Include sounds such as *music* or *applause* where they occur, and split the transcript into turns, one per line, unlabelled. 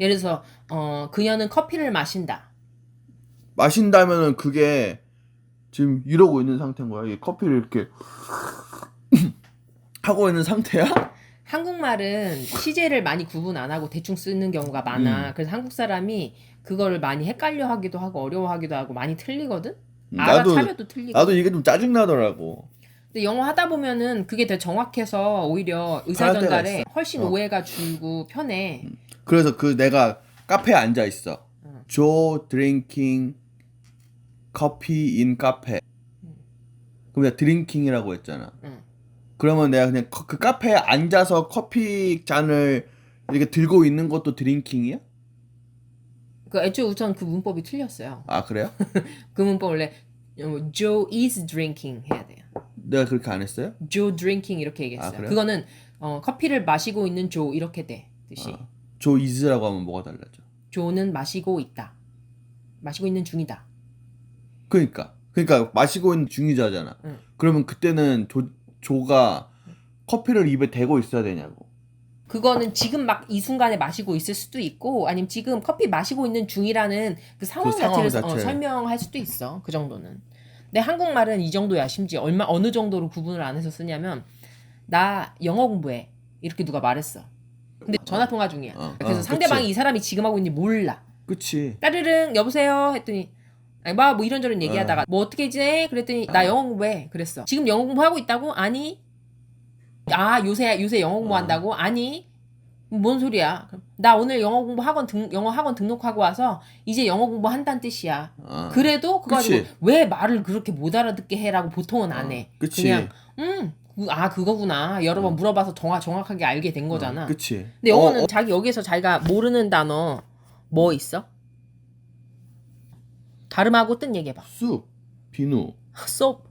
예를 들어서 어 그녀는 커피를 마신다.
마신다면은 그게 지금 이러고 있는 상태인 거야. 이 커피를 이렇게 *clears throat* 하고 있는 상태야?
한국말은 시제를 많이 구분 안 하고 대충 쓰는 경우가 많아.
음.
그래서 한국 사람이 그거를 많이 헷갈려 하기도 하고 어려워하기도 하고 많이 틀리거든.
음, 나도
알아차려도 틀리고.
나도 이게 좀 짜증 나더라고.
근데 영어 하다 보면은 그게 더 정확해서 오히려 의사 전달에. 훨씬
어.
오해가 줄고 편해.
그래서 그 내가 카페에 앉아 있어.
응.
인 카페. 그럼 내가 드링킹이라고 했잖아.
응.
그러면 내가 그냥 커- 그 카페에 앉아서 커피 잔을 이렇게 들고 있는 것도 드링킹이야?
그 애초에 우선 그 문법이 틀렸어요.
아 그래요? *laughs*
그 문법 원래 어, Joe is drinking 해야 돼요.
내가 그렇게 안 했어요?
Joe drinking 이렇게 얘기했어요.
아?
그거는 어, 커피를 마시고 있는 조 이렇게 돼 뜻이.
아. 조 이즈라고 하면 뭐가 달라져?
조는 마시고 있다. 마시고 있는 중이다.
그러니까 그러니까 마시고 있는 중이자잖아.
응.
그러면 그때는 조 조가 커피를 입에 대고 있어야 되냐고.
그거는 지금 막 이 순간에 마시고 있을 수도 있고 아니면 지금 커피 마시고 있는 중이라는 그 상황
그 상황
자체를 어. 설명할 수도 있어. 그 정도는. 근데 한국말은 이 정도야. 심지어 얼마 어느 정도로 구분을 안 해서 쓰냐면 나 영어 공부해. 이렇게 누가 말했어. 근데 전화 통화 중이야.
어,
그래서
어,
상대방이
그치.
이 사람이 지금 하고 있는지 몰라.
그치.
따르릉 여보세요 했더니 아니 뭐, 뭐 이런저런 얘기하다가 뭐 어떻게 지내 그랬더니 나
어.
영어 공부해 그랬어 지금 영어 공부하고 있다고 아니 아 요새 요새 영어 공부한다고 아니 뭔 소리야 나 오늘 영어 공부 학원 등 영어 학원 등록하고 와서 이제 영어 공부 한다는 뜻이야
어.
그래도 그거. 가지고 왜 말을 그렇게 못 알아듣게 해라고 보통은 안해
어, 그치.
그냥 음 아 그거구나. 여러 번 물어봐서 정확 정확하게 알게 된 거잖아.
어, 그치.
근데 영어는
어, 어,
자기 여기서 자기가 모르는 단어 뭐 있어? 다름하고 뜬 얘기해봐.
쑥, 비누, *laughs*
soap,